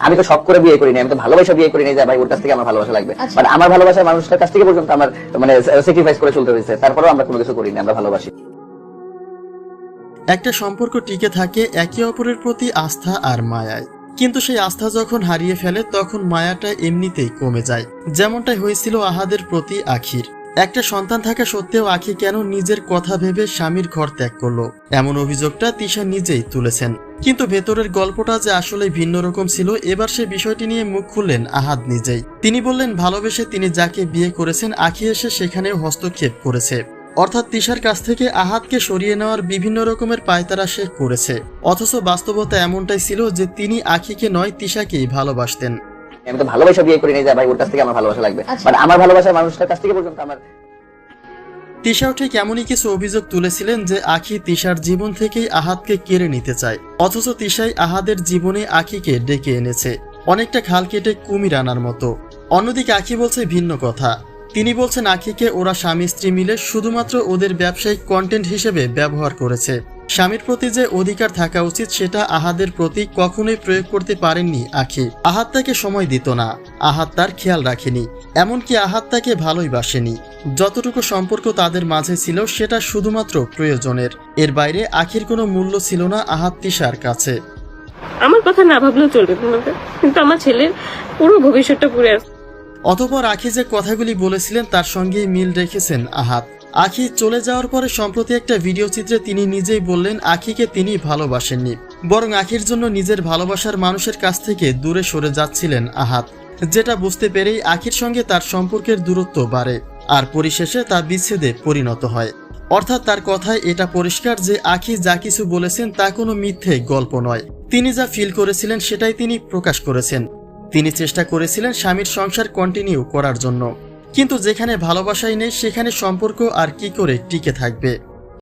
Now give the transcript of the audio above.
আমি তো শখ করে বিয়ে করিনি আমি তো ভালোবাসা বিয়ে করিনি যে ভাই ওর কাছ থেকে আমার ভালোবাসা লাগবে। আচ্ছা। বাট আমার ভালোবাসা মানুষটার কাছ থেকে পর্যন্ত আমার মানে স্যাক্রিফাইস করে চলতে হয়েছে। তারপরেও আমরা কোনো কিছু করিনি আমরা ভালোবাসি। একটা সম্পর্ক টিকে থাকে একে অপরের প্রতি আস্থা আর মায়ায়। কিন্তু সেই আস্থা যখন হারিয়ে ফেলে তখন মায়াটা এমনিতেই কমে যায়। যেমনটাই হয়েছিল আহাদের প্রতি আখির। একটা সন্তান থাকা সত্ত্বেও আখি কেন নিজের কথা ভেবে স্বামীর ঘর ত্যাগ করল? এমন অভিযোগটা তিশা নিজেই তুলেছেন। কিন্তু ভেতরের গল্পটা যে আসলে ভিন্ন রকম ছিল এবার সে বিষয়টি নিয়ে মুখ খুললেন আহাদ নিজেই। তিনি বললেন ভালোবেসে তিনি যাকে বিয়ে করেছেন আখি এসে সেখানেও হস্তক্ষেপ করেছে। অর্থাৎ তিশার কাছ থেকে আহাতকে সরিয়ে নেওয়ার বিভিন্ন রকমের পায়তারা সে করেছে। অথচ বাস্তবতা এমনটাই ছিল যে তিনি আখিকে নয় তিশাকেই ভালোবাসতেন। আমি তো ভালোবাসা বিয়ে করিনি যে ভাই ওর কাছ থেকে আমার ভালোবাসা লাগবে। আচ্ছা। বাট আমার ভালোবাসা মানুষটার কাছ থেকে পর্যন্ত আমার তিশাও ঠিক এমনই কিছু অভিযোগ তুলেছিলেন যে আখি তিশার জীবন থেকেই আহাতকে কেড়ে নিতে চায়। অথচ তিশাই আহাদের জীবনে আখিকে ডেকে এনেছে, অনেকটা খাল কেটে কুমির আনার মতো। অন্যদিকে আখি বলছে ভিন্ন কথা। তিনি বলছেন আখিকে ওরা স্বামী স্ত্রী মিলে শুধুমাত্র ওদের ব্যবসায়িক কন্টেন্ট হিসেবে ব্যবহার করেছে। স্বামীর প্রতি যে অধিকার থাকা উচিত সেটা আহাদের প্রতি কখনোই প্রয়োগ করতে পারেননি আখি। আহাত তাকে সময় দিত না। আহাত তার খেয়াল রাখেনি। এমনকি আহাত তাকে ভালোই বাসেনি। যতটুকু সম্পর্ক তাদের মাঝে ছিল সেটা শুধুমাত্র প্রয়োজনের। এর বাইরে আখির কোনো মূল্য ছিল না আহাত তিশার কাছে। আমার কথা না ভাবলেও চলবে কিন্তু আমার ছেলের পুরো ভবিষ্যৎটা পুরে আছে অতপর আখি যে কথাগুলি বলেছিলেন তার সঙ্গেই মিল রেখেছেন আহাত আখি চলে যাওয়ার পরে সম্প্রতি একটা ভিডিও চিত্রে তিনি নিজেই বললেন, আখিকে তিনি ভালোবাসেননি, বরং আখির জন্য নিজের ভালোবাসার মানুষের কাছ থেকে দূরে সরে যাচ্ছিলেন আহাত। যেটা বুঝতে পেরেই আখির সঙ্গে তার সম্পর্কের দূরত্ব বাড়ে আর পরিশেষে তা বিচ্ছেদে পরিণত হয়। অর্থাৎ তার কথায় এটা পরিষ্কার যে আখি যা কিছু বলেছেন তা কোনো মিথ্যে গল্প নয়। তিনি যা ফিল করেছিলেন সেটাই তিনি প্রকাশ করেছেন। তিনি চেষ্টা করেছিলেন স্বামীর সংসার কন্টিনিউ করার জন্য। কিন্তু যেখানে ভালোবাসাই নেই সেখানে সম্পর্ক আর কি করে টিকে থাকবে?